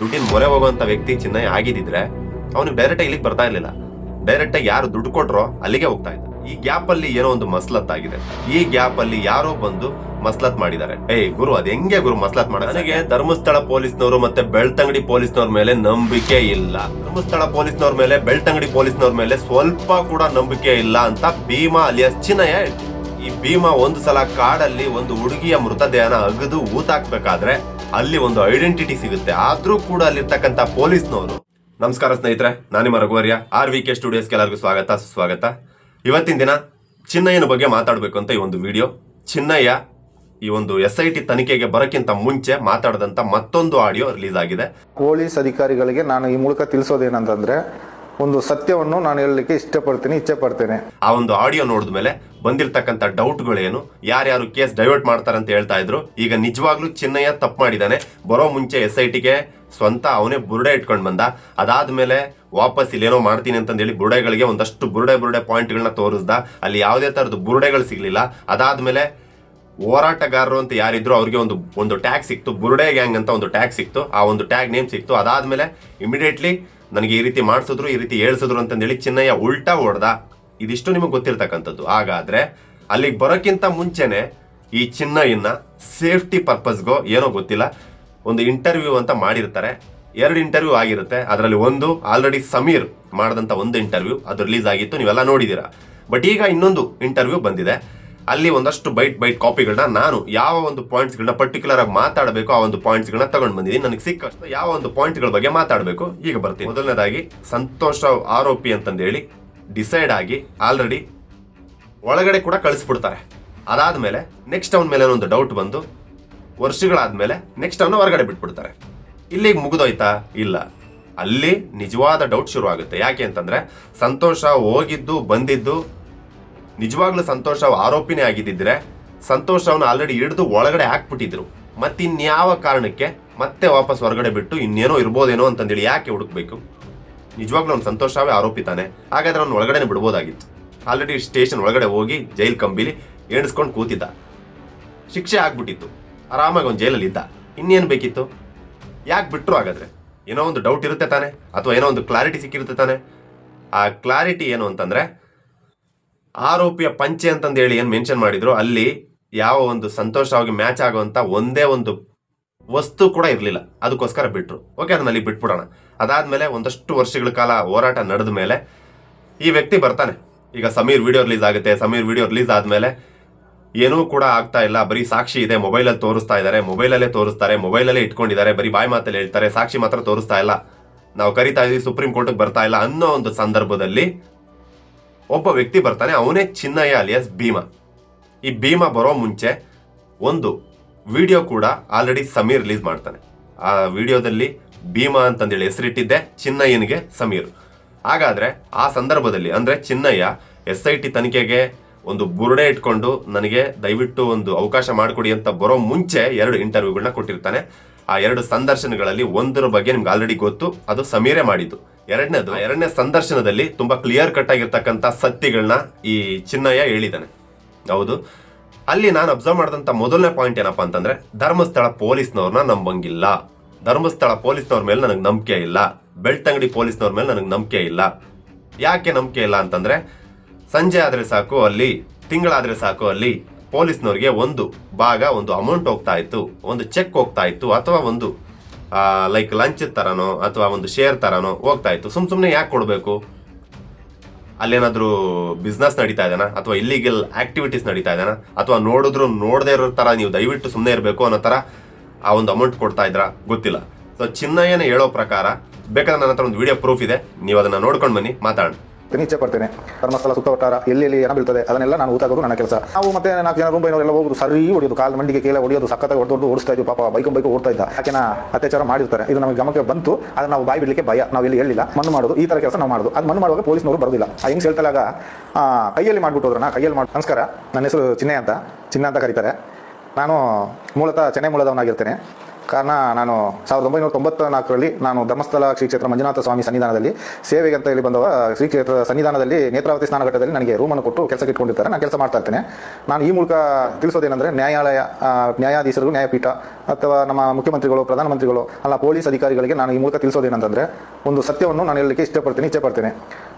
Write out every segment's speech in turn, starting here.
ದುಡ್ಡಿನ ಮೊರೆ ಹೋಗುವಂತ ವ್ಯಕ್ತಿ ಚಿನ್ನಯ್ಯ ಆಗಿದ್ದಿದ್ರೆ ಅವನಿಗೆ ಡೈರೆಕ್ಟ್ ಇಲ್ಲಿಗೆ ಬರ್ತಾ ಇರಲಿಲ್ಲ. ಡೈರೆಕ್ಟ್ ಆಗಿ ಯಾರು ದುಡ್ಡು ಕೊಟ್ರೋ ಅಲ್ಲಿಗೆ ಹೋಗ್ತಾ ಇದ್ದ. ಈ ಗ್ಯಾಪ್ ಅಲ್ಲಿ ಏನೋ ಒಂದು ಮಸ್ಲತ್ ಆಗಿದೆ. ಈ ಗ್ಯಾಪ್ ಅಲ್ಲಿ ಯಾರೋ ಬಂದು ಮಸ್ಲತ್ ಮಾಡಿದ್ದಾರೆ. ಏಯ್ ಗುರು ಅದ್ ಹೆಂಗೆ ಗುರು ಮಸ್ಲತ್ ಮಾಡ ನನಗೆ ಧರ್ಮಸ್ಥಳ ಪೊಲೀಸ್ನವರು ಮತ್ತೆ ಬೆಳ್ತಂಗಡಿ ಪೊಲೀಸ್ನವ್ರ ಮೇಲೆ ನಂಬಿಕೆ ಇಲ್ಲ. ಧರ್ಮಸ್ಥಳ ಪೊಲೀಸ್ನವ್ರ ಮೇಲೆ ಬೆಳ್ತಂಗಡಿ ಪೊಲೀಸ್ನವ್ರ ಮೇಲೆ ಸ್ವಲ್ಪ ಕೂಡ ನಂಬಿಕೆ ಇಲ್ಲ ಅಂತ ಭೀಮಾ ಅಲಿಯಾಸ್ ಚಿನ್ನಯ್ಯ. ಈ ಭೀಮಾ ಒಂದು ಸಲ ಕಾಡಲ್ಲಿ ಒಂದು ಹುಡುಗಿಯ ಮೃತದೇಹನ ಅಗದು ಊತಾಕ್ಬೇಕಾದ್ರೆ ಅಲ್ಲಿ ಒಂದು ಐಡೆಂಟಿಟಿ ಸಿಗುತ್ತೆ. ಆದ್ರೂ ಕೂಡ ಅಲ್ಲಿರ್ತಕ್ಕಂಥ ಪೊಲೀಸ್ನವರು. ನಮಸ್ಕಾರ ಸ್ನೇಹಿತರೆ ನಾನಿಮ್ಮ ನಿಮ್ಮ ರಘುವರ್ಯ, ಆರ್ ವಿ ಕೆ ಸ್ಟುಡಿಯೋಸ್ಗೆ ಎಲ್ಲರಿಗೂ ಸ್ವಾಗತ, ಸುಸ್ವಾಗತ. ಇವತ್ತಿನ ದಿನ ಚಿನ್ನಯ್ಯನ ಬಗ್ಗೆ ಮಾತಾಡಬೇಕು ಅಂತ ಈ ಒಂದು ವಿಡಿಯೋ. ಚಿನ್ನಯ್ಯ ಈ ಒಂದು ಎಸ್ ಐ ಟಿ ತನಿಖೆಗೆ ಬರೋಕ್ಕಿಂತ ಮುಂಚೆ ಮಾತಾಡದಂತ ಮತ್ತೊಂದು ಆಡಿಯೋ ರಿಲೀಸ್ ಆಗಿದೆ. ಪೊಲೀಸ್ ಅಧಿಕಾರಿಗಳಿಗೆ ನಾನು ಈ ಮೂಲಕ ತಿಳಿಸೋದೇನಂತಂದ್ರೆ ಒಂದು ಸತ್ಯವನ್ನು ನಾನು ಹೇಳಲಿಕ್ಕೆ ಇಷ್ಟಪಡ್ತೀನಿ ಇಚ್ಛೆ ಪಡ್ತೇನೆ ಆ ಒಂದು ಆಡಿಯೋ ನೋಡಿದ ಮೇಲೆ ಬಂದಿರತಕ್ಕಂಥ ಡೌಟ್ಗಳೇನು? ಯಾರ್ಯಾರು ಕೇಸ್ ಡೈವರ್ಟ್ ಮಾಡ್ತಾರೆ ಅಂತ ಹೇಳ್ತಾ ಇದ್ರು. ಈಗ ನಿಜವಾಗ್ಲೂ ಚಿನ್ನಯ್ಯ ತಪ್ಪು ಮಾಡಿದಾನೆ ಬರೋ ಮುಂಚೆ ಎಸ್ ಐ ಟಿಗೆ ಸ್ವಂತ ಅವನೇ ಬುರುಡೆ ಇಟ್ಕೊಂಡು ಬಂದ. ಅದಾದ್ಮೇಲೆ ವಾಪಸ್ ಇಲ್ಲೇನೋ ಮಾಡ್ತೀನಿ ಅಂತಂದೇಳಿ ಬುರುಡೆಗಳಿಗೆ ಒಂದಷ್ಟು ಬುರುಡೆ ಬುರುಡೆ ಪಾಯಿಂಟ್ಗಳನ್ನ ತೋರಿಸ್ದ. ಅಲ್ಲಿ ಯಾವುದೇ ಥರದ ಬುರುಡೆಗಳು ಸಿಗ್ಲಿಲ್ಲ. ಅದಾದ್ಮೇಲೆ ಹೋರಾಟಗಾರರು ಅಂತ ಯಾರಿದ್ರು ಅವ್ರಿಗೆ ಒಂದು ಒಂದು ಟ್ಯಾಗ್ ಸಿಕ್ತು. ಬುರುಡೆ ಗ್ಯಾಂಗ್ ಅಂತ ಒಂದು ಟ್ಯಾಗ್ ಸಿಕ್ತು. ಆ ಒಂದು ಟ್ಯಾಗ್ ನೇಮ್ ಸಿಕ್ತು. ಅದಾದ್ಮೇಲೆ ಇಮಿಡಿಯೇಟ್ಲಿ ನನಗೆ ಈ ರೀತಿ ಮಾಡಿಸಿದ್ರು, ಈ ರೀತಿ ಹೇಳ್ಸಿದ್ರು ಅಂತಂದೇಳಿ ಚಿನ್ನಯ್ಯ ಉಲ್ಟಾ ಹೊಡೆದ. ಇದಿಷ್ಟು ನಿಮಗೆ ಗೊತ್ತಿರ್ತಕ್ಕಂಥದ್ದು. ಹಾಗಾದರೆ ಅಲ್ಲಿಗೆ ಬರೋಕ್ಕಿಂತ ಮುಂಚೆನೆ ಈ ಚಿನ್ನಯ್ಯನ ಸೇಫ್ಟಿ ಪರ್ಪಸ್ಗೋ ಏನೋ ಗೊತ್ತಿಲ್ಲ. ಒಂದು ಇಂಟರ್ವ್ಯೂ ಅಂತ ಮಾಡಿರ್ತಾರೆ. ಎರಡು ಇಂಟರ್ವ್ಯೂ ಆಗಿರುತ್ತೆ. ಅದರಲ್ಲಿ ಒಂದು ಆಲ್ರೆಡಿ ಸಮೀರ್ ಮಾಡಿದಂಥ ಒಂದು ಇಂಟರ್ವ್ಯೂ. ಅದು ರಿಲೀಸ್ ಆಗಿತ್ತು. ನೀವೆಲ್ಲ ನೋಡಿದ್ದೀರಾ ಬಟ್ ಈಗ ಇನ್ನೊಂದು ಇಂಟರ್ವ್ಯೂ ಬಂದಿದೆ. ಅಲ್ಲಿ ಒಂದಷ್ಟು ಬೈಟ್ ಬೈಟ್ ಕಾಪಿಗಳನ್ನ ನಾನು ಯಾವ ಒಂದು ಪಾಯಿಂಟ್ಸ್ಗಳನ್ನ ಪರ್ಟಿಕ್ಯುಲರ್ ಆಗಿ ಮಾತಾಡಬೇಕು, ಆ ಒಂದು ಪಾಯಿಂಟ್ಸ್ಗಳನ್ನ ತಗೊಂಡ್ ಬಂದಿದ್ದೀನಿ. ನನಗೆ ಸಿಕ್ಕಷ್ಟು ಯಾವ ಒಂದು ಪಾಯಿಂಟ್ಗಳ ಬಗ್ಗೆ ಮಾತಾಡಬೇಕು, ಈಗ ಬರ್ತೀನಿ. ಮೊದಲನೇದಾಗಿ, ಸಂತೋಷ ಆರೋಪಿ ಅಂತಂದೇಳಿ ಡಿಸೈಡ್ ಆಗಿ ಆಲ್ರೆಡಿ ಒಳಗಡೆ ಕೂಡ ಕಳಿಸ್ಬಿಡ್ತಾರೆ. ಅದಾದಮೇಲೆ ನೆಕ್ಸ್ಟ್ ಅವನ ಮೇಲೆ ಒಂದು ಡೌಟ್ ಬಂದು, ವರ್ಷಗಳಾದ್ಮೇಲೆ ನೆಕ್ಸ್ಟ್ ಅವನ್ನ ಹೊರಗಡೆ ಬಿಟ್ಬಿಡ್ತಾರೆ. ಇಲ್ಲಿಗೆ ಮುಗಿದೋಯ್ತಾ? ಇಲ್ಲ. ಅಲ್ಲಿ ನಿಜವಾದ ಡೌಟ್ ಶುರು ಆಗುತ್ತೆ ಯಾಕೆ ಅಂತಂದ್ರೆ, ಸಂತೋಷ ಹೋಗಿದ್ದು, ಬಂದಿದ್ದು ನಿಜವಾಗ್ಲೂ ಸಂತೋಷ ಆರೋಪಿನೇ ಆಗಿದ್ದಿದ್ರೆ ಸಂತೋಷ್ ಅವನ ಆಲ್ರೆಡಿ ಹಿಡಿದು ಒಳಗಡೆ ಹಾಕ್ಬಿಟ್ಟಿದ್ರು. ಮತ್ತಿನ್ಯಾವ ಕಾರಣಕ್ಕೆ ಮತ್ತೆ ವಾಪಸ್ ಹೊರಗಡೆ ಬಿಟ್ಟು ಇನ್ನೇನೋ ಇರ್ಬೋದೇನೋ ಅಂತಂದೇಳಿ ಯಾಕೆ ಹುಡುಕ್ಬೇಕು? ನಿಜವಾಗ್ಲೂ ಅವ್ನು ಸಂತೋಷವೇ ಆರೋಪಿ ತಾನೆ. ಹಾಗಾದ್ರೆ ಅವ್ನು ಒಳಗಡೆ ಬಿಡ್ಬೋದಾಗಿತ್ತು. ಆಲ್ರೆಡಿ ಸ್ಟೇಷನ್ ಒಳಗಡೆ ಹೋಗಿ ಜೈಲ್ ಕಂಬಿಲಿ ಎಣಿಸ್ಕೊಂಡು ಕೂತಿದ್ದ. ಶಿಕ್ಷೆ ಆಗ್ಬಿಟ್ಟಿತ್ತು. ಆರಾಮಾಗಿ ಅವ್ನು ಜೈಲಲ್ಲಿ ಇದ್ದ. ಇನ್ನೇನು ಬೇಕಿತ್ತು? ಯಾಕೆ ಬಿಟ್ಟರು ಹಾಗಾದ್ರೆ? ಏನೋ ಒಂದು ಡೌಟ್ ಇರುತ್ತೆ ತಾನೆ? ಅಥವಾ ಏನೋ ಒಂದು ಕ್ಲಾರಿಟಿ ಸಿಕ್ಕಿರುತ್ತೆ ತಾನೆ? ಆ ಕ್ಲಾರಿಟಿ ಏನು ಅಂತಂದ್ರೆ ಆರೋಪಿಯ ಪಂಚೆ ಅಂತಂದು ಹೇಳಿ ಏನು ಮೆನ್ಷನ್ ಮಾಡಿದ್ರು, ಅಲ್ಲಿ ಯಾವ ಒಂದು ಸಂತೋಷವಾಗಿ ಮ್ಯಾಚ್ ಆಗುವಂಥ ಒಂದೇ ಒಂದು ವಸ್ತು ಕೂಡ ಇರಲಿಲ್ಲ. ಅದಕ್ಕೋಸ್ಕರ ಬಿಟ್ರು. ಓಕೆ ಅದನ್ನ ಅಲ್ಲಿ ಬಿಟ್ಬಿಡೋಣ. ಅದಾದಮೇಲೆ ಒಂದಷ್ಟು ವರ್ಷಗಳ ಕಾಲ ಹೋರಾಟ ನಡೆದ ಮೇಲೆ ಈ ವ್ಯಕ್ತಿ ಬರ್ತಾನೆ. ಈಗ ಸಮೀರ್ ವಿಡಿಯೋ ರಿಲೀಸ್ ಆಗುತ್ತೆ. ಸಮೀರ್ ವಿಡಿಯೋ ರಿಲೀಸ್ ಆದ್ಮೇಲೆ ಏನೂ ಕೂಡ ಆಗ್ತಾ ಇಲ್ಲ. ಬರೀ ಸಾಕ್ಷಿ ಇದೆ. ಮೊಬೈಲಲ್ಲಿ ತೋರಿಸ್ತಾ ಇದ್ದಾರೆ. ಮೊಬೈಲಲ್ಲೇ ತೋರಿಸ್ತಾರೆ. ಮೊಬೈಲಲ್ಲೇ ಇಟ್ಕೊಂಡಿದ್ದಾರೆ. ಬರೀ ಬಾಯಿ ಮಾತಲ್ಲಿ ಹೇಳ್ತಾರೆ. ಸಾಕ್ಷಿ ಮಾತ್ರ ತೋರಿಸ್ತಾ ಇಲ್ಲ. ನಾವು ಕರಿತಾ ಇದೀವಿ ಸುಪ್ರೀಂ ಕೋರ್ಟಿಗೆ ಬರ್ತಾ ಇಲ್ಲ ಅನ್ನೋ ಒಂದು ಸಂದರ್ಭದಲ್ಲಿ ಒಬ್ಬ ವ್ಯಕ್ತಿ ಬರ್ತಾನೆ, ಅವನೇ ಚಿನ್ನಯ್ಯ ಅಲಿಯಾಸ್ ಭೀಮಾ. ಈ ಭೀಮಾ ಬರೋ ಮುಂಚೆ ಒಂದು ವಿಡಿಯೋ ಕೂಡ ಆಲ್ರೆಡಿ ಸಮೀರ್ ರಿಲೀಸ್ ಮಾಡ್ತಾನೆ. ಆ ವಿಡಿಯೋದಲ್ಲಿ ಭೀಮಾ ಅಂತಂದೇಳಿ ಹೆಸರಿಟ್ಟಿದ್ದೆ ಚಿನ್ನಯ್ಯನಿಗೆ ಸಮೀರ್. ಹಾಗಾದರೆ ಆ ಸಂದರ್ಭದಲ್ಲಿ, ಅಂದರೆ ಚಿನ್ನಯ್ಯ ಎಸ್ ಐ ಟಿ ತನಿಖೆಗೆ ಒಂದು ಬುರುಡೆ ಇಟ್ಕೊಂಡು ನನಗೆ ದಯವಿಟ್ಟು ಒಂದು ಅವಕಾಶ ಮಾಡಿಕೊಡಿ ಅಂತ ಬರೋ ಮುಂಚೆ ಎರಡು ಇಂಟರ್ವ್ಯೂಗಳನ್ನ ಕೊಟ್ಟಿರ್ತಾನೆ. ಆ ಎರಡು ಸಂದರ್ಶನಗಳಲ್ಲಿ ಒಂದರ ಬಗ್ಗೆ ನಿಮ್ಗೆ ಆಲ್ರೆಡಿ ಗೊತ್ತು, ಅದು ಸಮೀರೇ ಮಾಡಿದ್ದು. ಎರಡನೇದು, ಎರಡನೇ ಸಂದರ್ಶನದಲ್ಲಿ ತುಂಬಾ ಕ್ಲಿಯರ್ ಕಟ್ ಆಗಿರ್ತಕ್ಕಂಥ ಸತ್ಯಗಳನ್ನ ಈ ಚಿನ್ನಯ್ಯ ಹೇಳಿದ್ದಾನೆ. ಹೌದು. ಅಲ್ಲಿ ನಾನು ಅಬ್ಸರ್ವ್ ಮಾಡಿದಂಥ ಮೊದಲನೇ ಪಾಯಿಂಟ್ ಏನಪ್ಪಾ ಅಂತಂದ್ರೆ, ಧರ್ಮಸ್ಥಳ ಪೊಲೀಸ್ನವ್ರನ್ನ ನಂಬಂಗಿಲ್ಲ. ಧರ್ಮಸ್ಥಳ ಪೊಲೀಸ್ನವ್ರ ಮೇಲೆ ನನಗೆ ನಂಬಿಕೆ ಇಲ್ಲ. ಬೆಳ್ತಂಗಡಿ ಪೊಲೀಸ್ನವ್ರ ಮೇಲೆ ನನಗೆ ನಂಬಿಕೆ ಇಲ್ಲ. ಯಾಕೆ ನಂಬಿಕೆ ಇಲ್ಲ ಅಂತಂದ್ರೆ, ಸಂಜೆ ಆದ್ರೆ ಸಾಕು ಅಲ್ಲಿ ತಿಂಗಳಾದರೆ ಸಾಕು ಅಲ್ಲಿ ಪೊಲೀಸ್ನವ್ರಿಗೆ ಒಂದು ಭಾಗ, ಒಂದು ಅಮೌಂಟ್ ಹೋಗ್ತಾ ಇತ್ತು. ಒಂದು ಚೆಕ್ ಹೋಗ್ತಾ ಇತ್ತು, ಅಥವಾ ಒಂದು ಲೈಕ್ ಲಂಚ್ ತರನೋ ಅಥವಾ ಒಂದು ಶೇರ್ ತರನೋ ಹೋಗ್ತಾ ಇತ್ತು. ಸುಮ್ ಸುಮ್ಮನೆ ಯಾಕೆ ಕೊಡಬೇಕು? ಅಲ್ಲೇನಾದರೂ ಬಿಸ್ನೆಸ್ ನಡೀತಾ ಇದ್ದಾನ ಅಥವಾ ಇಲ್ಲಿಗಲ್ ಆಕ್ಟಿವಿಟೀಸ್ ನಡೀತಾ ಇದ್ದಾನ ಅಥವಾ ನೋಡಿದ್ರು ನೋಡದೇ ಇರೋ ಥರ ನೀವು ದಯವಿಟ್ಟು ಸುಮ್ಮನೆ ಇರಬೇಕು ಅನ್ನೋ ಥರ ಆ ಒಂದು ಅಮೌಂಟ್ ಕೊಡ್ತಾ ಇದ್ರ? ಗೊತ್ತಿಲ್ಲ. ಸೊ ಚಿನ್ನಯ್ಯನ ಹೇಳೋ ಪ್ರಕಾರ, ಬೇಕಾದ್ರೆ ನನ್ನ ಹತ್ರ ಒಂದು ವಿಡಿಯೋ ಪ್ರೂಫ್ ಇದೆ. ನೀವು ಅದನ್ನ ನೋಡ್ಕೊಂಡು ಬನ್ನಿ, ಮಾತಾಡೋಣ. ಇಚ್ಛೆ ಪಡ್ತೇನೆ ಧರ್ಮಸ್ಥಳ ಸುತ್ತವಟ್ಟಾರ ಎಲ್ಲಿ ಎಲ್ಲಿ ಏನ ಬೀಳ್ತದೆ, ಅದನ್ನೆಲ್ಲ ನಾನು ಊತಾಗೋದು ನನ್ನ ಕೆಲಸ. ನಾವು ಮತ್ತೆ ನಾಲ್ಕು ಜನ ರೂಮ್ ಎಲ್ಲ ಹೋಗೋದು, ಸರಿ ಹೊಡಿಯೋದು, ಕಾಲು ಮಂಡಿಗೆ ಕೇಳ ಹೊಡಿಯೋದು ಸಕ್ಕತ್ತಾಗಿ ಹೊಡೆದು ಓಡಿಸ್ತಾ ಇದ್ದು ಪಾಪ ಬೈಕ್ ಬೈಕ್ ಓಡ್ತಾ ಇದ್ದ. ಅತ್ಯಾಚಾರ ಮಾಡಿರ್ತಾರೆ. ಇದು ನಮಗೆ ಗಮನಕ್ಕೆ ಬಂತು ಅದನ್ನ ನಾವು ಬಾಯಿ ಬಿಡಲಿಕ್ಕೆ ಭಯ. ನಾವು ಇಲ್ಲಿ ಹೇಳಿಲ್ಲ. ಮಣ್ಣು ಮಾಡೋದು, ಈ ತರ ಕೆಲಸ ನಾವು ಮಾಡೋದು. ಅದು ಮಣ್ಣು ಮಾಡುವಾಗ ಪೊಲೀಸ್ನವರು ಬರೋದಿಲ್ಲ. ಆ ಹೆಂಗ್ಸ್ ಹೇಳ್ತಾಗ ಕೈಯಲ್ಲಿ ಮಾಡ್ಬಿಟ್ಟು ಹೋದ್ರನ್ನ ಕೈಯಲ್ಲಿ ಮಾಡಿ ನಮಸ್ಕಾರ. ನನ್ನ ಹೆಸರು ಚಿನ್ನೆ ಅಂತ, ಚಿನ್ನ ಅಂತ ಕರೀತಾರೆ. ನಾನು ಮೂಲತಃ ಚೆನ್ನೈ ಮೂಲದವನಾಗಿರ್ತೇನೆ. ಕಾರಣ ನಾನು ಸಾವಿರದ ಒಂಬೈನೂರ ತೊಂಬತ್ತ ನಾಲ್ಕರಲ್ಲಿ ನಾನು ಧರ್ಮಸ್ಥಳ ಶ್ರೀ ಕ್ಷೇತ್ರ ಮಂಜುನಾಥ ಸ್ವಾಮಿ ಸನ್ನಿಧಾನದಲ್ಲಿ ಸೇವೆಗೆ ಅಂತ ಹೇಳಿ ಬಂದವ ಶ್ರೀ ಕ್ಷೇತ್ರ ಸನ್ನಿಧಾನದಲ್ಲಿ ನೇತ್ರಾವತಿ ಸ್ನಾನಘಟ್ಟದಲ್ಲಿ ನನಗೆ ರೂಮನ್ನು ಕೊಟ್ಟು ಕೆಲಸಕ್ಕೆ ಇಟ್ಕೊಂಡಿರ್ತಾರೆ. ನಾನು ಕೆಲಸ ಮಾಡ್ತಾ ಇರ್ತೇನೆ ನಾನು ಈ ಮೂಲಕ ತಿಳಿಸೋದೇನೆಂದರೆ ನ್ಯಾಯಾಲಯ ನ್ಯಾಯಾಧೀಶರು, ನ್ಯಾಯಪೀಠ ಅಥವಾ ನಮ್ಮ ಮುಖ್ಯಮಂತ್ರಿಗಳು, ಪ್ರಧಾನಮಂತ್ರಿಗಳು, ಅಲ್ಲ ಪೊಲೀಸ್ ಅಧಿಕಾರಿಗಳಿಗೆ ನಾನು ಈ ಮೂಲಕ ತಿಳಿಸೋದೇನೆಂತಂದರೆ ಒಂದು ಸತ್ಯವನ್ನು ನಾನು ಹೇಳಲಿಕ್ಕೆ ಇಷ್ಟಪಡ್ತೇನೆ ಇಚ್ಛೆ ಪಡ್ತೇನೆ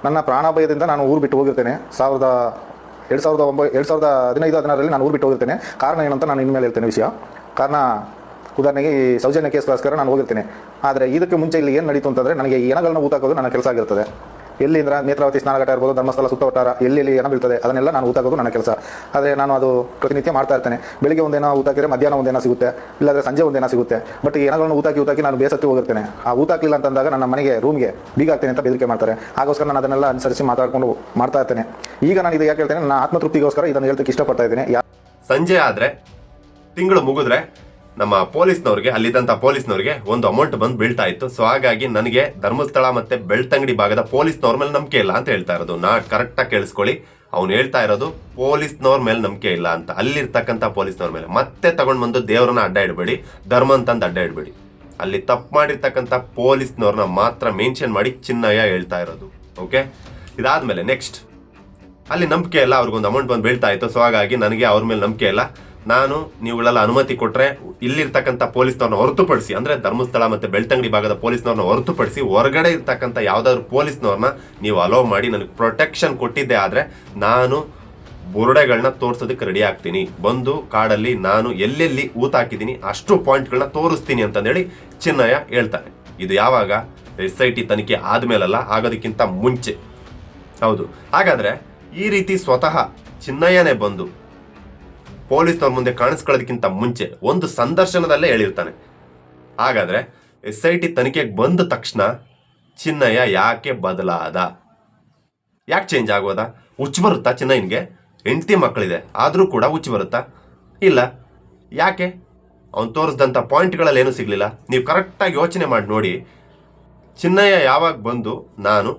ನನ್ನ ಪ್ರಾಣಭಯದಿಂದ ನಾನು ಊರು ಬಿಟ್ಟು ಹೋಗಿರ್ತೇನೆ. ಸಾವಿರದ ಎರಡು ಸಾವಿರದ ಒಂಬೈ, ಎರಡು ಸಾವಿರದ ಹದಿನೈದು, ಹದಿನಾರರಲ್ಲಿ ನಾನು ಊರು ಬಿಟ್ಟು ಹೋಗಿರ್ತೇನೆ. ಕಾರಣ ಏನಂತ ನಾನು ಇನ್ಮೇಲೆ ಹೇಳ್ತೇನೆ ವಿಷಯ. ಕಾರಣ ಉದಾಹರಣೆಗೆ ಈ ಸೌಜನ್ಯ ಕೇಸ್ಗೋಸ್ಕರ ನಾನು ಹೋಗಿರ್ತೀನಿ. ಆದರೆ ಇದಕ್ಕೆ ಮುಂಚೆ ಇಲ್ಲಿ ಏನು ನಡೀತು ಅಂತಂದರೆ ನನಗೆ ಈ ಎಣಗಳನ್ನ ಊತಾಕೋದು ನನ್ನ ಕೆಲಸ ಆಗಿರ್ತದೆ. ಎಲ್ಲಿಂದ ನೇತ್ರಾವತಿ ಸ್ನಾನಘಟ್ಟ ಇರ್ಬೋದು, ಧರ್ಮಸ್ಥಳ ಸುತ್ತವಟ್ಟಾರ ಎಲ್ಲೆಲ್ಲಿ ಏನ ಬೀಳ್ತದೆ ಅದನ್ನೆಲ್ಲ ನಾನು ಊತಾಕೋದು ನನ್ನ ಕೆಲಸ. ಆದರೆ ನಾನು ಅದು ಪ್ರತಿನಿತ್ಯ ಮಾಡ್ತಾ ಇರ್ತೇನೆ. ಬೆಳಿಗ್ಗೆ ಒಂದೇನೋ ಊತಾಕಿದ್ರೆ ಮಧ್ಯಾಹ್ನ ಒಂದೇನೋ ಸಿಗುತ್ತೆ, ಇಲ್ಲಾಂದ್ರೆ ಸಂಜೆ ಒಂದೇನೋ ಸಿಗುತ್ತೆ. ಬಟ್ ಈ ಎಣಗಳನ್ನ ಊತಾಕಿ ಊತಾಕಿ ನಾನು ಬೇಸತ್ತಿ ಹೋಗಿರ್ತೇನೆ. ಆ ಊತಾಕಲಿಲ್ಲ ಅಂತಂದಾಗ ನನ್ನ ಮನೆಗೆ ರೂಮ್ಗೆ ಬೀಗ ಹಾಕ್ತೇನೆ ಅಂತ ಬೆದರಿಕೆ ಮಾಡ್ತಾರೆ. ಹಾಗೋಸ್ಕರ ನಾನು ಅದನ್ನೆಲ್ಲ ಅನುಸರಿಸಿ ಮಾತಾಡ್ಕೊಂಡು ಮಾಡ್ತಾ ಇರ್ತೇನೆ. ಈಗ ನಾನು ಇದು ಯಾಕೆ ಹೇಳ್ತೇನೆ, ನನ್ನ ಆತ್ಮತೃಪ್ತಿಗೋಸ್ಕರ ಇದನ್ನು ಹೇಳ್ತಕ್ಕೆ ಇಷ್ಟಪಡ್ತಾ ಇದ್ದೀನಿ. ಸಂಜೆ ಆದರೆ, ತಿಂಗಳು ಮುಗಿದ್ರೆ ನಮ್ಮ ಪೊಲೀಸ್ನವ್ರಿಗೆ ಅಲ್ಲಿದ್ದಂಥ ಪೊಲೀಸ್ನವ್ರಿಗೆ ಒಂದು ಅಮೌಂಟ್ ಬಂದು ಬೀಳ್ತಾ ಇತ್ತು. ಸೊ ಹಾಗಾಗಿ ನನಗೆ ಧರ್ಮಸ್ಥಳ ಮತ್ತೆ ಬೆಳ್ತಂಗಡಿ ಭಾಗದ ಪೊಲೀಸ್ನವ್ರ ಮೇಲೆ ನಂಬಿಕೆ ಇಲ್ಲ ಅಂತ ಹೇಳ್ತಾ ಇರೋದು. ನಾ ಕರೆಕ್ಟಾಗಿ ಕೇಳಿಸ್ಕೊಳ್ಳಿ. ಅವ್ನು ಹೇಳ್ತಾ ಇರೋದು, ಪೊಲೀಸ್ನವ್ರ ಮೇಲೆ ನಂಬಿಕೆ ಇಲ್ಲ ಅಂತ. ಅಲ್ಲಿರ್ತಕ್ಕಂಥ ಪೊಲೀಸ್ನವ್ರ ಮೇಲೆ. ಮತ್ತೆ ತಗೊಂಡು ಬಂದು ದೇವ್ರನ್ನ ಅಡ್ಡ ಇಡಬೇಡಿ, ಧರ್ಮ ಅಂತಂದು ಅಡ್ಡ ಇಡಬೇಡಿ. ಅಲ್ಲಿ ತಪ್ಪು ಮಾಡಿರ್ತಕ್ಕಂಥ ಪೊಲೀಸ್ನವ್ರನ್ನ ಮಾತ್ರ ಮೆನ್ಷನ್ ಮಾಡಿ ಚಿನ್ನಯ್ಯ ಹೇಳ್ತಾ ಇರೋದು. ಓಕೆ ಇದಾದ್ಮೇಲೆ ನೆಕ್ಸ್ಟ್ ಅಲ್ಲಿ ನಂಬಿಕೆ ಇಲ್ಲ, ಅವ್ರಿಗೊಂದು ಅಮೌಂಟ್ ಬಂದು ಬೀಳ್ತಾ ಇತ್ತು. ಸೊ ಹಾಗಾಗಿ ನನಗೆ ಅವ್ರ ಮೇಲೆ ನಂಬಿಕೆ ಇಲ್ಲ. ನಾನು ನೀವುಗಳೆಲ್ಲ ಅನುಮತಿ ಕೊಟ್ಟರೆ ಇಲ್ಲಿರ್ತಕ್ಕಂಥ ಪೊಲೀಸ್ನವ್ರನ್ನ ಹೊರತುಪಡಿಸಿ, ಅಂದ್ರೆ ಧರ್ಮಸ್ಥಳ ಮತ್ತೆ ಬೆಳ್ತಂಗಡಿ ಭಾಗದ ಪೊಲೀಸ್ನವ್ರನ್ನ ಹೊರತುಪಡಿಸಿ ಹೊರಗಡೆ ಇರ್ತಕ್ಕಂಥ ಯಾವ್ದಾದ್ರು ಪೊಲೀಸ್ನವ್ರನ್ನ ನೀವು ಅಲೋ ಮಾಡಿ ನನಗೆ ಪ್ರೊಟೆಕ್ಷನ್ ಕೊಟ್ಟಿದ್ದೆ ಆದರೆ ನಾನು ಬುರುಡೆಗಳನ್ನ ತೋರ್ಸೋದಕ್ಕೆ ರೆಡಿ ಆಗ್ತೀನಿ. ಬಂದು ಕಾಡಲ್ಲಿ ನಾನು ಎಲ್ಲೆಲ್ಲಿ ಊತ ಹಾಕಿದ್ದೀನಿ ಅಷ್ಟು ಪಾಯಿಂಟ್ಗಳನ್ನ ತೋರಿಸ್ತೀನಿ ಅಂತಂದೇಳಿ ಚಿನ್ನಯ್ಯ ಹೇಳ್ತಾನೆ ಇದು ಯಾವಾಗ? ಎಸ್ ಐ ಟಿ ತನಿಖೆ ಆದ್ಮೇಲಲ್ಲ, ಆಗೋದಕ್ಕಿಂತ ಮುಂಚೆ. ಹೌದು. ಹಾಗಾದ್ರೆ ಈ ರೀತಿ ಸ್ವತಃ ಚಿನ್ನಯ್ಯನೇ ಬಂದು ಪೊಲೀಸ್ನವ್ರ ಮುಂದೆ ಕಾಣಿಸ್ಕೊಳ್ಳೋದಕ್ಕಿಂತ ಮುಂಚೆ ಒಂದು ಸಂದರ್ಶನದಲ್ಲೇ ಹೇಳಿರ್ತಾನೆ. ಹಾಗಾದರೆ ಎಸ್ ಐ ಟಿ ತನಿಖೆಗೆ ಬಂದ ತಕ್ಷಣ ಚಿನ್ನಯ್ಯ ಯಾಕೆ ಬದಲಾದ? ಯಾಕೆ ಚೇಂಜ್ ಆಗೋದ? ಹುಚ್ಚು ಬರುತ್ತಾ ಚಿನ್ನಯ್ಯನಿಗೆ? ಹೆಂಡತಿ ಮಕ್ಕಳಿದೆ ಆದರೂ ಕೂಡ ಹುಚ್ಚು ಬರುತ್ತಾ? ಇಲ್ಲ. ಯಾಕೆ? ಅವ್ನು ತೋರಿಸಿದಂಥ ಪಾಯಿಂಟ್ಗಳಲ್ಲಿ ಏನೂ ಸಿಗಲಿಲ್ಲ. ನೀವು ಕರೆಕ್ಟಾಗಿ ಯೋಚನೆ ಮಾಡಿ ನೋಡಿ. ಚಿನ್ನಯ್ಯ ಯಾವಾಗ ಬಂದು ನಾನು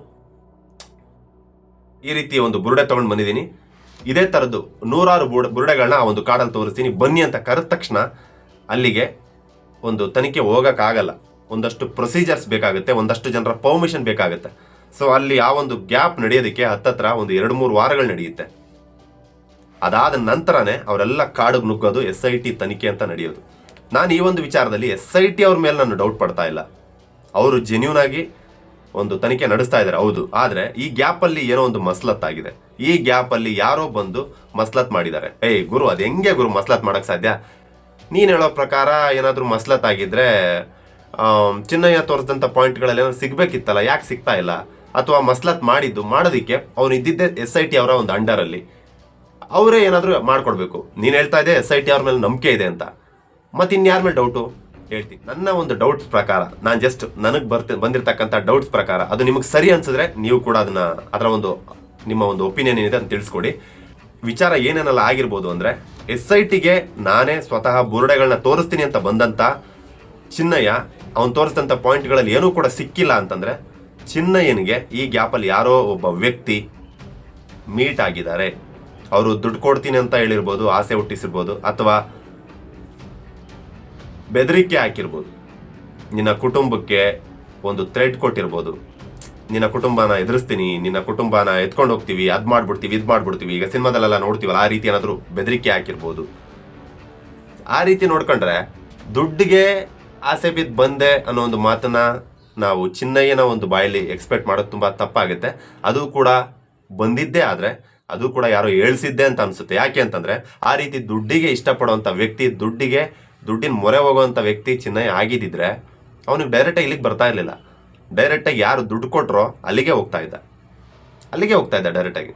ಈ ರೀತಿ ಒಂದು ಬುರುಡೆ ತೊಗೊಂಡು ಬಂದಿದ್ದೀನಿ. ಇದೇ ಥರದ್ದು ನೂರಾರು ಬುಡ ಬುರುಡೆಗಳನ್ನ ಆ ಒಂದು ಕಾಡಲ್ಲಿ ತೋರಿಸ್ತೀನಿ. ಬನ್ನಿ ಅಂತ ಕರೆದ ತಕ್ಷಣ ಅಲ್ಲಿಗೆ ಒಂದು ತನಿಖೆ ಹೋಗೋಕ್ಕಾಗಲ್ಲ. ಒಂದಷ್ಟು ಪ್ರೊಸೀಜರ್ಸ್ ಬೇಕಾಗುತ್ತೆ, ಒಂದಷ್ಟು ಜನರ ಪರ್ಮಿಷನ್ ಬೇಕಾಗುತ್ತೆ. ಸೊ ಅಲ್ಲಿ ಆ ಒಂದು ಗ್ಯಾಪ್ ನಡೆಯೋದಕ್ಕೆ ಹತ್ತತ್ರ ಒಂದು ಎರಡು ಮೂರು ವಾರಗಳು ನಡೆಯುತ್ತೆ. ಅದಾದ ನಂತರನೇ ಅವರೆಲ್ಲ ಕಾಡಿಗೆ ನುಗ್ಗೋದು ಎಸ್ ಐ ಟಿ ತನಿಖೆ ಅಂತ ನಡೆಯೋದು. ನಾನು ಈ ಒಂದು ವಿಚಾರದಲ್ಲಿ ಎಸ್ ಐ ಟಿ ಅವ್ರ ಮೇಲೆ ನಾನು ಡೌಟ್ ಪಡ್ತಾ ಇಲ್ಲ. ಅವರು ಜೆನ್ಯೂನ್ ಆಗಿ ಒಂದು ತನಿಖೆ ನಡೆಸ್ತಾ ಇದ್ದಾರೆ, ಹೌದು. ಆದರೆ ಈ ಗ್ಯಾಪಲ್ಲಿ ಏನೋ ಒಂದು ಮಸ್ಲತ್ ಆಗಿದೆ ಈ ಗ್ಯಾಪಲ್ಲಿ ಯಾರೋ ಬಂದು ಮಸ್ಲತ್ ಮಾಡಿದ್ದಾರೆ. ಏಯ್, ಗುರು, ಅದು ಹೆಂಗೆ ಗುರು ಮಸ್ಲತ್ ಮಾಡಕ್ ಸಾಧ್ಯ? ನೀನು ಹೇಳೋ ಪ್ರಕಾರ ಏನಾದರೂ ಮಸ್ಲತ್ ಆಗಿದ್ರೆ ಚಿನ್ನಯ್ಯ ತೋರಿಸಿದಂಥ ಪಾಯಿಂಟ್ಗಳಲ್ಲಿ ಏನಾದ್ರು ಸಿಗ್ಬೇಕಿತ್ತಲ್ಲ? ಯಾಕೆ ಸಿಗ್ತಾ ಇಲ್ಲ? ಅಥವಾ ಮಸ್ಲತ್ ಮಾಡಿದ್ದು, ಮಾಡೋದಕ್ಕೆ ಅವ್ನು ಇದ್ದಿದ್ದೆ ಎಸ್ ಐ ಟಿ ಅವರ ಒಂದು ಅಂಡರಲ್ಲಿ. ಅವರೇ ಏನಾದರೂ ಮಾಡ್ಕೊಡ್ಬೇಕು. ನೀನು ಹೇಳ್ತಾ ಇದ್ದೆ ಎಸ್ ಐ ಟಿ ಅವ್ರ ಮೇಲೆ ನಂಬಿಕೆ ಇದೆ ಅಂತ? ಮತ್ತೆ ಇನ್ಯಾರ ಮೇಲೆ ಡೌಟು ಹೇಳ್ತೀನಿ. ನನ್ನ ಒಂದು ಡೌಟ್ಸ್ ಪ್ರಕಾರ, ನಾನು ಜಸ್ಟ್ ನನಗೆ ಬರ್ತಿ, ಬಂದಿರತಕ್ಕಂಥ ಡೌಟ್ಸ್ ಪ್ರಕಾರ, ಅದು ನಿಮಗೆ ಸರಿ ಅನ್ಸಿದ್ರೆ ನೀವು ಕೂಡ ಅದನ್ನ, ಅದರ ಒಂದು, ನಿಮ್ಮ ಒಂದು ಒಪಿನಿಯನ್ ಏನಿದೆ ಅಂತ ತಿಳಿಸ್ಕೊಡಿ. ವಿಚಾರ ಏನೇನೆಲ್ಲ ಆಗಿರ್ಬೋದು ಅಂದರೆ ಎಸ್ ಐ ಟಿಗೆ ನಾನೇ ಸ್ವತಃ ಬುರುಡೆಗಳನ್ನ ತೋರಿಸ್ತೀನಿ ಅಂತ ಬಂದಂಥ ಚಿನ್ನಯ್ಯ, ಅವ್ನು ತೋರಿಸಿದಂಥ ಪಾಯಿಂಟ್ಗಳಲ್ಲಿ ಏನೂ ಕೂಡ ಸಿಕ್ಕಿಲ್ಲ ಅಂತಂದರೆ, ಚಿನ್ನಯ್ಯನಿಗೆ ಈ ಗ್ಯಾಪಲ್ಲಿ ಯಾರೋ ಒಬ್ಬ ವ್ಯಕ್ತಿ ಮೀಟ್ ಆಗಿದ್ದಾರೆ. ಅವರು ದುಡ್ಡು ಕೊಡ್ತೀನಿ ಅಂತ ಹೇಳಿರ್ಬೋದು, ಆಸೆ ಹುಟ್ಟಿಸಿರ್ಬೋದು, ಅಥವಾ ಬೆದರಿಕೆ ಹಾಕಿರ್ಬೋದು. ನಿನ್ನ ಕುಟುಂಬಕ್ಕೆ ಒಂದು ಥ್ರೆಡ್ ಕೊಟ್ಟಿರ್ಬೋದು. ನಿನ್ನ ಕುಟುಂಬನ ಎದುರಿಸ್ತೀನಿ, ನಿನ್ನ ಕುಟುಂಬನ ಎತ್ಕೊಂಡು ಹೋಗ್ತೀವಿ, ಅದು ಮಾಡ್ಬಿಡ್ತೀವಿ, ಇದು ಮಾಡ್ಬಿಡ್ತೀವಿ, ಈಗ ಸಿನಿಮಾದಲ್ಲೆಲ್ಲ ನೋಡ್ತೀವಲ್ಲ, ಆ ರೀತಿ ಏನಾದರೂ ಬೆದರಿಕೆ ಹಾಕಿರ್ಬೋದು. ಆ ರೀತಿ ನೋಡ್ಕೊಂಡ್ರೆ ದುಡ್ಡಿಗೆ ಆಸೆ ಬಿದ್ದು ಬಂದೆ ಅನ್ನೋ ಒಂದು ಮಾತನ್ನ ನಾವು ಚಿನ್ನಯ್ಯನ ಒಂದು ಬಾಯಲ್ಲಿ ಎಕ್ಸ್ಪೆಕ್ಟ್ ಮಾಡೋದು ತುಂಬ ತಪ್ಪಾಗುತ್ತೆ. ಅದು ಕೂಡ ಬಂದಿದ್ದೇ ಆದರೆ, ಅದು ಕೂಡ ಯಾರೋ ಹೇಳಿಸಿದ್ದೆ ಅಂತ ಅನಿಸುತ್ತೆ. ಯಾಕೆ ಅಂತಂದರೆ, ಆ ರೀತಿ ದುಡ್ಡಿಗೆ ಇಷ್ಟಪಡುವಂಥ ವ್ಯಕ್ತಿ ದುಡ್ಡಿಗೆ ದುಡ್ಡಿನ ಮೊರೆ ಹೋಗುವಂಥ ವ್ಯಕ್ತಿ ಚಿನ್ನಯ್ಯ ಆಗಿದ್ದಿದ್ರೆ ಅವನಿಗೆ ಡೈರೆಕ್ಟಾಗಿ ಇಲ್ಲಿಗೆ ಬರ್ತಾ ಇರಲಿಲ್ಲ. ಡೈರೆಕ್ಟಾಗಿ ಯಾರು ದುಡ್ಡು ಕೊಟ್ಟರೋ ಅಲ್ಲಿಗೆ ಹೋಗ್ತಾ ಇದ್ದ. ಅಲ್ಲಿಗೆ ಹೋಗ್ತಾ ಇದ್ದ ಡೈರೆಕ್ಟಾಗಿ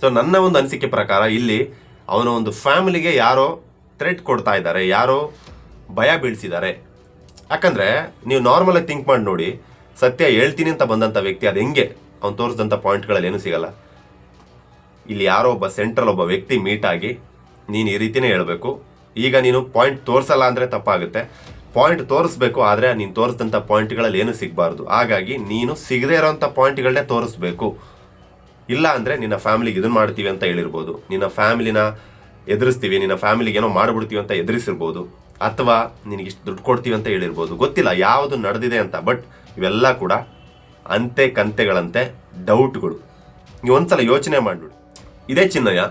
ಸೊ ನನ್ನ ಒಂದು ಅನಿಸಿಕೆ ಪ್ರಕಾರ ಇಲ್ಲಿ ಅವನ ಒಂದು ಫ್ಯಾಮಿಲಿಗೆ ಯಾರೋ ಥ್ರೆಟ್ ಕೊಡ್ತಾ ಇದ್ದಾರೆ, ಯಾರೋ ಭಯ ಬೀಳಿಸಿದ್ದಾರೆ. ಯಾಕಂದರೆ ನೀವು ನಾರ್ಮಲಾಗಿ ಥಿಂಕ್ ಮಾಡಿ ನೋಡಿ, ಸತ್ಯ ಹೇಳ್ತೀನಿ ಅಂತ ಬಂದಂಥ ವ್ಯಕ್ತಿ ಅದು ಹೆಂಗೆ? ಅವ್ನು ತೋರಿಸಿದಂಥ ಪಾಯಿಂಟ್ಗಳಲ್ಲಿ ಏನೂ ಸಿಗಲ್ಲ. ಇಲ್ಲಿ ಯಾರೋ ಒಬ್ಬ ಸೆಂಟ್ರಲ್ ಒಬ್ಬ ವ್ಯಕ್ತಿ ಮೀಟ್ ಆಗಿ, ನೀನು ಈ ರೀತಿನೇ ಹೇಳಬೇಕು. ಈಗ ನೀನು ಪಾಯಿಂಟ್ ತೋರಿಸಲ್ಲ ಅಂದರೆ ತಪ್ಪಾಗುತ್ತೆ. ಪಾಯಿಂಟ್ ತೋರಿಸ್ಬೇಕು ಆದರೆ ನೀನು ತೋರಿಸಿದಂಥ ಪಾಯಿಂಟ್ಗಳಲ್ಲಿ ಏನು ಸಿಗಬಾರ್ದು. ಹಾಗಾಗಿ ನೀನು ಸಿಗದೇ ಇರೋಂಥ ಪಾಯಿಂಟ್ಗಳನ್ನೇ ತೋರಿಸ್ಬೇಕು. ಇಲ್ಲ ಅಂದರೆ ನಿನ್ನ ಫ್ಯಾಮಿಲಿಗೆ ಇದನ್ನು ಮಾಡ್ತೀವಿ ಅಂತ ಹೇಳಿರ್ಬೋದು. ನಿನ್ನ ಫ್ಯಾಮಿಲಿನ ಎದುರಿಸ್ತೀವಿ, ನಿನ್ನ ಫ್ಯಾಮಿಲಿಗೆ ಏನೋ ಮಾಡಿಬಿಡ್ತೀವಿ ಅಂತ ಎದುರಿಸಿರ್ಬೋದು. ಅಥವಾ ನಿನಗೆ ಇಷ್ಟು ದುಡ್ಡು ಕೊಡ್ತೀವಿ ಅಂತ ಹೇಳಿರ್ಬೋದು. ಗೊತ್ತಿಲ್ಲ, ಯಾವುದು ನಡೆದಿದೆ ಅಂತ. ಬಟ್ ಇವೆಲ್ಲ ಕೂಡ ಅಂತೆ ಕಂತೆಗಳಂತೆ ಡೌಟ್ಗಳು ನೀವು ಒಂದ್ಸಲ ಯೋಚನೆ ಮಾಡಿಬಿಡಿ. ಇದೇ ಚಿನ್ನಯ್ಯ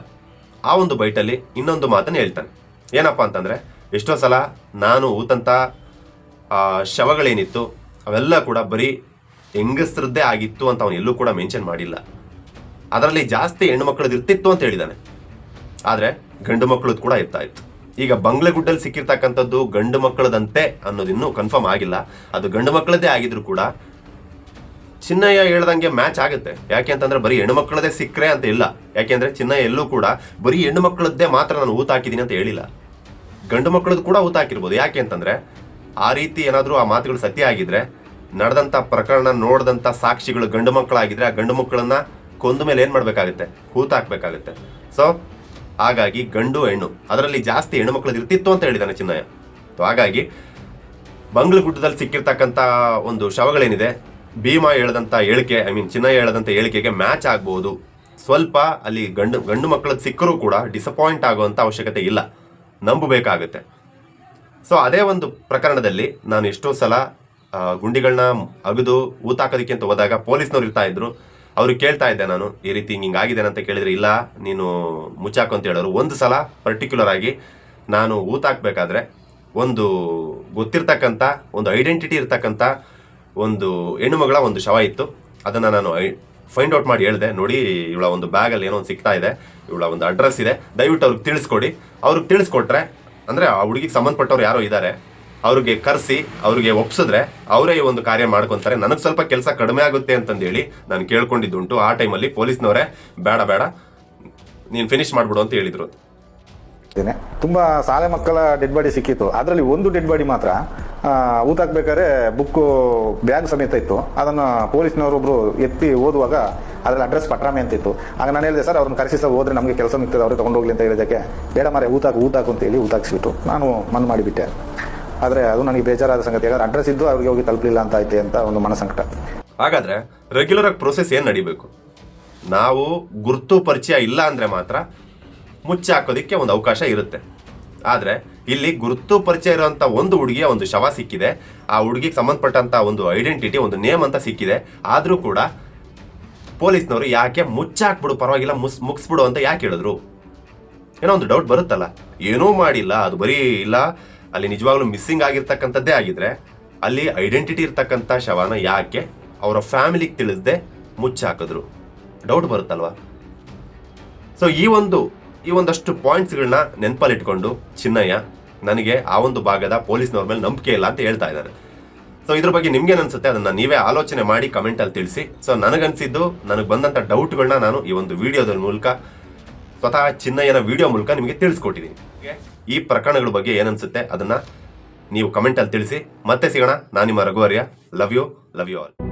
ಆ ಒಂದು ಬೈಟಲ್ಲಿ ಇನ್ನೊಂದು ಮಾತನ್ನು ಹೇಳ್ತಾನೆ. ಏನಪ್ಪ ಅಂತಂದರೆ, ಎಷ್ಟೋ ಸಲ ನಾನು ಊತಂಥ ಶವಗಳೇನಿತ್ತು, ಅವೆಲ್ಲ ಕೂಡ ಬರೀ ಹೆಂಗಸ್ರದ್ದೇ ಆಗಿತ್ತು ಅಂತ ಅವನು ಎಲ್ಲೂ ಕೂಡ ಮೆನ್ಷನ್ ಮಾಡಿಲ್ಲ. ಅದರಲ್ಲಿ ಜಾಸ್ತಿ ಹೆಣ್ಣು ಮಕ್ಕಳದ್ದು ಇರ್ತಿತ್ತು ಅಂತ ಹೇಳಿದ್ದಾನೆ ಆದರೆ ಗಂಡು ಮಕ್ಕಳದ್ದು ಕೂಡ ಇರ್ತಾ ಇತ್ತು. ಈಗ ಬಂಗ್ಲೆಗುಡ್ಡಲ್ಲಿ ಸಿಕ್ಕಿರ್ತಕ್ಕಂಥದ್ದು ಗಂಡು ಮಕ್ಕಳದಂತೆ ಅನ್ನೋದಿನ್ನೂ ಕನ್ಫರ್ಮ್ ಆಗಿಲ್ಲ. ಅದು ಗಂಡು ಮಕ್ಕಳದ್ದೇ ಆಗಿದ್ರು ಕೂಡ ಚಿನ್ನಯ್ಯ ಹೇಳ್ದಂಗೆ ಮ್ಯಾಚ್ ಆಗುತ್ತೆ. ಯಾಕೆ ಅಂತಂದ್ರೆ ಬರೀ ಹೆಣ್ಣು ಮಕ್ಕಳದೇ ಸಿಕ್ಕರೆ ಅಂತ ಇಲ್ಲ. ಯಾಕೆಂದ್ರೆ ಚಿನ್ನಯ್ಯ ಎಲ್ಲೂ ಕೂಡ ಬರೀ ಹೆಣ್ಣು ಮಕ್ಕಳದ್ದೇ ಮಾತ್ರ ನಾನು ಊತ ಹಾಕಿದ್ದೀನಿ ಅಂತ ಹೇಳಿಲ್ಲ. ಗಂಡು ಮಕ್ಕಳದ್ದು ಕೂಡ ಊತ ಹಾಕಿರ್ಬೋದು. ಯಾಕೆ ಅಂತಂದ್ರೆ ಆ ರೀತಿ ಏನಾದರೂ ಆ ಮಾತುಗಳು ಸತ್ಯ ಆಗಿದ್ರೆ ನಡೆದಂಥ ಪ್ರಕರಣ ನೋಡಿದಂಥ ಸಾಕ್ಷಿಗಳು ಗಂಡು ಮಕ್ಕಳಾಗಿದ್ರೆ ಆ ಗಂಡು ಮಕ್ಕಳನ್ನ ಕೊಂದ ಮೇಲೆ ಏನು ಮಾಡಬೇಕಾಗುತ್ತೆ? ಹೂತ ಹಾಕ್ಬೇಕಾಗುತ್ತೆ. ಸೊ ಹಾಗಾಗಿ ಗಂಡು ಹೆಣ್ಣು, ಅದರಲ್ಲಿ ಜಾಸ್ತಿ ಹೆಣ್ಣು ಮಕ್ಕಳದ್ದು ಇರ್ತಿತ್ತು ಅಂತ ಹೇಳಿದಾನೆ ಚಿನ್ನಯ್ಯ. ಹಾಗಾಗಿ ಬಂಗ್ಲಗುಡ್ಡದಲ್ಲಿ ಸಿಕ್ಕಿರ್ತಕ್ಕಂಥ ಒಂದು ಶವಗಳೇನಿದೆ ಭೀಮಾ ಹೇಳದಂಥ ಹೇಳಿಕೆ ಐ ಮೀನ್ ಚಿನ್ನಯ್ಯ ಹೇಳದಂಥ ಹೇಳಿಕೆಗೆ ಮ್ಯಾಚ್ ಆಗ್ಬೋದು. ಸ್ವಲ್ಪ ಅಲ್ಲಿ ಗಂಡು ಗಂಡು ಮಕ್ಕಳದ್ದು ಸಿಕ್ಕರೂ ಕೂಡ ಡಿಸಪಾಯಿಂಟ್ ಆಗುವಂಥ ಅವಶ್ಯಕತೆ ಇಲ್ಲ. ನಂಬಬೇಕಾಗುತ್ತೆ. ಸೊ ಅದೇ ಒಂದು ಪ್ರಕರಣದಲ್ಲಿ ನಾನು ಎಷ್ಟೋ ಸಲ ಗುಂಡಿಗಳನ್ನ ಅಗದು ಊತಾಕೋದಕ್ಕೆ ಅಂತ ಹೋದಾಗ ಪೊಲೀಸ್ನವ್ರು ಇರ್ತಾ ಇದ್ರು. ಅವ್ರಿಗೆ ಕೇಳ್ತಾ ಇದ್ದೆ ನಾನು, ಈ ರೀತಿ ಹಿಂಗೆ ಆಗಿದೆ ಅಂತ ಕೇಳಿದ್ರೆ, ಇಲ್ಲ, ನೀನು ಮುಚ್ಚಾಕು ಅಂತ ಹೇಳೋರು. ಒಂದು ಸಲ ಪರ್ಟಿಕ್ಯುಲರ್ ಆಗಿ ನಾನು ಊತಾಕ್ಬೇಕಾದ್ರೆ ಒಂದು ಗೊತ್ತಿರ್ತಕ್ಕಂಥ, ಒಂದು ಐಡೆಂಟಿಟಿ ಇರ್ತಕ್ಕಂಥ ಒಂದು ಹೆಣ್ಣುಮಗಳ ಒಂದು ಶವ ಇತ್ತು. ಅದನ್ನು ನಾನು ಫೈಂಡ್ ಔಟ್ ಮಾಡಿ ಹೇಳಿದೆ. ನೋಡಿ, ಇವಳ ಒಂದು ಬ್ಯಾಗಲ್ಲಿ ಏನೋ ಒಂದು ಸಿಗ್ತಾ ಇದೆ. ಇವಳ ಒಂದು ಅಡ್ರೆಸ್ ಇದೆ. ದಯವಿಟ್ಟು ಅವ್ರಿಗೆ ತಿಳಿಸ್ಕೊಡಿ. ಅವ್ರಿಗೆ ತಿಳಿಸ್ಕೊಟ್ರೆ, ಅಂದರೆ ಆ ಹುಡುಗಿಗೆ ಸಂಬಂಧಪಟ್ಟವ್ರು ಯಾರೋ ಇದ್ದಾರೆ ಅವ್ರಿಗೆ ಕರೆಸಿ, ಅವ್ರಿಗೆ ಒಪ್ಸಿದ್ರೆ ಅವರೇ ಈ ಒಂದು ಕಾರ್ಯ ಮಾಡ್ಕೊತಾರೆ. ನನಗೆ ಸ್ವಲ್ಪ ಕೆಲಸ ಕಡಿಮೆ ಆಗುತ್ತೆ ಅಂತಂದೇಳಿ ನಾನು ಕೇಳ್ಕೊಂಡಿದ್ದುಂಟು. ಆ ಟೈಮಲ್ಲಿ ಪೊಲೀಸ್ನವರೇ, ಬೇಡ ಬೇಡ, ನೀನು ಫಿನಿಶ್ ಮಾಡಿಬಿಡು ಅಂತ ಹೇಳಿದ್ರು. ಇದ್ದೇನೆ ತುಂಬಾ ಶಾಲೆ ಮಕ್ಕಳ ಡೆಡ್ ಬಾಡಿ ಸಿಕ್ಕಿತ್ತು. ಅದರಲ್ಲಿ ಒಂದು ಡೆಡ್ ಬಾಡಿ ಮಾತ್ರ ಊತಾಕ್ಬೇಕಾದ್ರೆ ಬುಕ್ಕು ಬ್ಯಾಗ್ ಸಮೇತ ಇತ್ತು. ಅದನ್ನು ಪೊಲೀಸ್ನವರು ಒಬ್ರು ಎತ್ತಿ ಓದುವಾಗ ಅದ್ರಲ್ಲಿ ಅಡ್ರೆಸ್ ಪಟ್ರಾಮೆ ಅಂತ ಇತ್ತು ಆಗ ನಾನು ಹೇಳಿದೆ, ಸರ್, ಅವ್ರನ್ನ ಕರೆಸಿ ಸರ್, ಹೋದ್ರೆ ನಮಗೆ ಕೆಲಸ ಮಿಕ್ತದೆ ಅವ್ರಿಗೆ ಹೋಗ್ಲಿ ಅಂತ ಹೇಳಿದಕ್ಕೆ ಬೇಡ ಮಾರೆ ಊತಾಕು ಊತಾಕು ಅಂತ ಹೇಳಿ ಊತಾಕ್ಸ್ಬಿಟ್ಟು ನಾನು ಮನ್ ಮಾಡಿಬಿಟ್ಟೆ. ಆದರೆ ಅದು ನನಗೆ ಬೇಜಾರಾದ ಸಂಗತಿ. ಯಾಕಂದ್ರೆ ಅಡ್ರೆಸ್ ಇದ್ದು ಅವ್ರಿಗೆ ಹೋಗಿ ತಲುಪಲಿಲ್ಲ ಅಂತ ಐತೆ ಅಂತ ಒಂದು ಮನಸ್ಸಂಕಟ ಹಾಗಾದ್ರೆ ರೆಗ್ಯುಲರ್ ಆಗಿ ಪ್ರೊಸೆಸ್ ಏನು ನಡಿಬೇಕು? ನಾವು ಗುರುತು ಪರಿಚಯ ಇಲ್ಲ ಅಂದ್ರೆ ಮಾತ್ರ ಮುಚ್ಚಿ ಹಾಕೋದಕ್ಕೆ ಒಂದು ಅವಕಾಶ ಇರುತ್ತೆ. ಆದರೆ, ಇಲ್ಲಿ ಗುರುತು ಪರಿಚಯ ಇರುವಂಥ ಒಂದು ಹುಡುಗಿಯ ಒಂದು ಶವ ಸಿಕ್ಕಿದೆ. ಆ ಹುಡುಗಿಗೆ ಸಂಬಂಧಪಟ್ಟಂಥ ಒಂದು ಐಡೆಂಟಿಟಿ ಒಂದು ನೇಮ್ ಅಂತ ಸಿಕ್ಕಿದೆ. ಆದರೂ ಕೂಡ ಪೊಲೀಸ್ನವರು ಯಾಕೆ ಮುಚ್ಚಾಕ್ಬಿಡು, ಪರವಾಗಿಲ್ಲ, ಮುಸ್, ಮುಗಿಸ್ಬಿಡು ಅಂತ ಯಾಕೆ ಹೇಳಿದ್ರು? ಏನೋ ಒಂದು ಡೌಟ್ ಬರುತ್ತಲ್ಲ. ಏನೂ ಮಾಡಿಲ್ಲ, ಅದು ಬರೀ ಇಲ್ಲ. ಅಲ್ಲಿ ನಿಜವಾಗ್ಲೂ ಮಿಸ್ಸಿಂಗ್ ಆಗಿರ್ತಕ್ಕಂಥದ್ದೇ ಆಗಿದ್ರೆ, ಅಲ್ಲಿ ಐಡೆಂಟಿಟಿ ಇರ್ತಕ್ಕಂಥ ಶವನ ಯಾಕೆ ಅವರ ಫ್ಯಾಮಿಲಿಗೆ ತಿಳಿಸದೆ ಮುಚ್ಚಾಕಿದ್ರು? ಡೌಟ್ ಬರುತ್ತಲ್ವಾ? ಸೊ ಈ ಒಂದು ಈ ಒಂದಷ್ಟು ಪಾಯಿಂಟ್ಸ್ಗಳನ್ನ ನೆನಪಲ್ಲಿಟ್ಕೊಂಡು ಚಿನ್ನಯ್ಯ, ನನಗೆ ಆ ಒಂದು ಭಾಗದ ಪೊಲೀಸ್ನವ್ರ ಮೇಲೆ ನಂಬಿಕೆ ಇಲ್ಲ ಅಂತ ಹೇಳ್ತಾ ಇದ್ದಾರೆ. ಸೊ ಇದ್ರ ಬಗ್ಗೆ ನಿಮ್ಗೆ ಅನ್ಸುತ್ತೆ ಅದನ್ನ ನೀವೇ ಆಲೋಚನೆ ಮಾಡಿ ಕಮೆಂಟಲ್ಲಿ ತಿಳಿಸಿ. ಸೊ ನನಗನ್ಸಿದ್ದು, ನನಗೆ ಬಂದಂಥ ಡೌಟ್ಗಳನ್ನ ನಾನು ಈ ಒಂದು ವಿಡಿಯೋದ ಮೂಲಕ, ಸ್ವತಃ ಚಿನ್ನಯ್ಯನ ವಿಡಿಯೋ ಮೂಲಕ ನಿಮಗೆ ತಿಳಿಸ್ಕೊಟ್ಟಿದ್ದೀನಿ ಈ ಪ್ರಕರಣಗಳ ಬಗ್ಗೆ ಏನನ್ಸುತ್ತೆ ಅದನ್ನ ನೀವು ಕಮೆಂಟಲ್ಲಿ ತಿಳಿಸಿ. ಮತ್ತೆ ಸಿಗೋಣ. ನಾನು ನಿಮ್ಮ ರಘುವರ್ಯ. Love you love you all